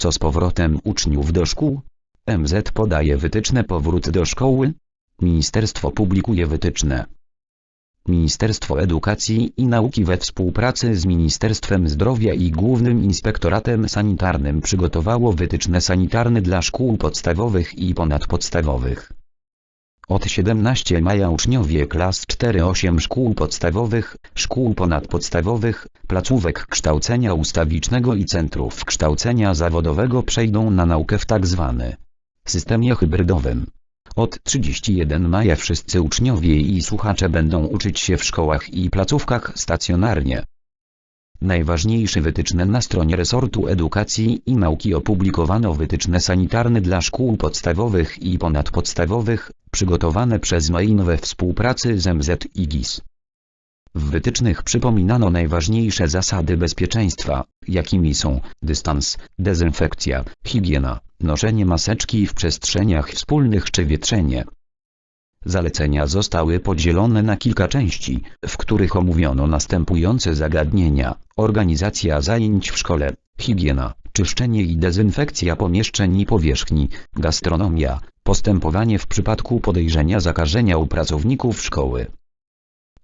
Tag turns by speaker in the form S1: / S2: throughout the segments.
S1: Co z powrotem uczniów do szkół? MZ podaje wytyczne powrót do szkoły? Ministerstwo publikuje wytyczne. Ministerstwo Edukacji i Nauki we współpracy z Ministerstwem Zdrowia i Głównym Inspektoratem Sanitarnym przygotowało wytyczne sanitarne dla szkół podstawowych i ponadpodstawowych. Od 17 maja uczniowie klas 4-8 szkół podstawowych, szkół ponadpodstawowych, placówek kształcenia ustawicznego i centrów kształcenia zawodowego przejdą na naukę w tzw. systemie hybrydowym. Od 31 maja wszyscy uczniowie i słuchacze będą uczyć się w szkołach i placówkach stacjonarnie. Najważniejsze wytyczne na stronie resortu edukacji i nauki opublikowano wytyczne sanitarne dla szkół podstawowych i ponadpodstawowych, przygotowane przez MAIN we współpracy z GIS. W wytycznych przypominano najważniejsze zasady bezpieczeństwa, jakimi są dystans, dezynfekcja, higiena, noszenie maseczki w przestrzeniach wspólnych czy wietrzenie. Zalecenia zostały podzielone na kilka części, w których omówiono następujące zagadnienia: organizacja zajęć w szkole, higiena, czyszczenie i dezynfekcja pomieszczeń i powierzchni, gastronomia, postępowanie w przypadku podejrzenia zakażenia u pracowników szkoły.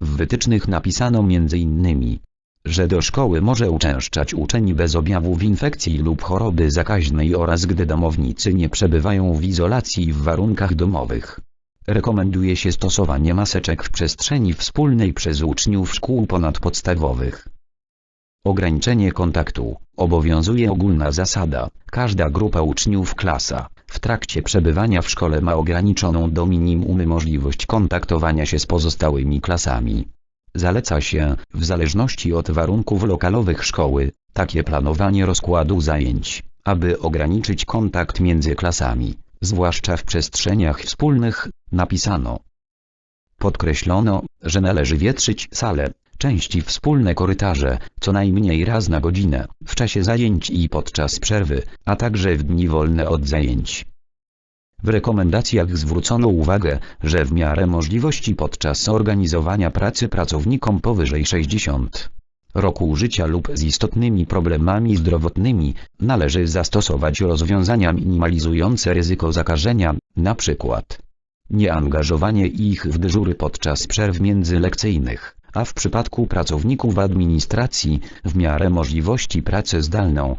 S1: W wytycznych napisano m.in., że do szkoły może uczęszczać uczeń bez objawów infekcji lub choroby zakaźnej oraz gdy domownicy nie przebywają w izolacji w warunkach domowych. Rekomenduje się stosowanie maseczek w przestrzeni wspólnej przez uczniów szkół ponadpodstawowych. Ograniczenie kontaktu. Obowiązuje ogólna zasada. Każda grupa uczniów klasa w trakcie przebywania w szkole ma ograniczoną do minimum możliwość kontaktowania się z pozostałymi klasami. Zaleca się, w zależności od warunków lokalowych szkoły, takie planowanie rozkładu zajęć, aby ograniczyć kontakt między klasami, zwłaszcza w przestrzeniach wspólnych, napisano. Podkreślono, że należy wietrzyć sale, części wspólne korytarze, co najmniej raz na godzinę, w czasie zajęć i podczas przerwy, a także w dni wolne od zajęć. W rekomendacjach zwrócono uwagę, że w miarę możliwości podczas organizowania pracy pracownikom powyżej 60 roku życia lub z istotnymi problemami zdrowotnymi, należy zastosować rozwiązania minimalizujące ryzyko zakażenia, np. nieangażowanie ich w dyżury podczas przerw międzylekcyjnych, a w przypadku pracowników administracji, w miarę możliwości pracę zdalną,